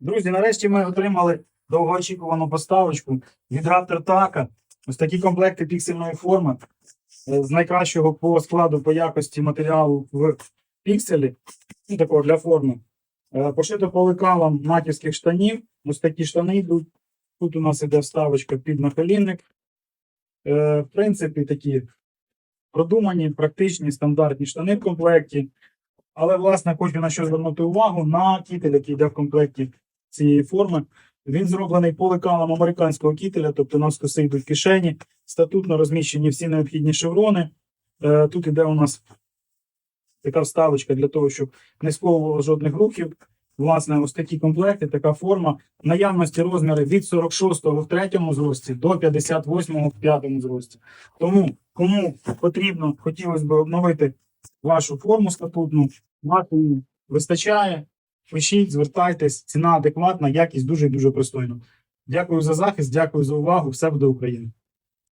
Друзі, нарешті ми отримали довгоочікувану поставочку від Raptor Taka. Ось такі комплекти піксельної форми е, з найкращого по складу, по якості матеріалу в пікселі. Ну, такого для форми. Е, Пошито по лекалам натівських штанів. Ось такі штани йдуть. Тут у нас іде вставочка під наколінник. Е, В принципі, такі продумані, практичні, стандартні штани в комплекті. Але, власне, хочу на що звернути увагу на кітель, який йде в комплекті цієї форми. Він зроблений по лекалам американського кітеля, тобто навскоси йдуть кишені, статутно розміщені всі необхідні шеврони. Е, Тут іде у нас така вставочка для того, щоб не сковувало жодних рухів. Власне, ось такі комплекти, така форма. Наявності розміри від 46-го в третьому зрості до 58-го в п'ятому зрості. Тому, кому потрібно, хотілося б обновити вашу форму статутну, вашої вистачає. Пишіть, звертайтесь, ціна адекватна, якість дуже і дуже пристойна. Дякую за захист, дякую за увагу. Все буде Україна.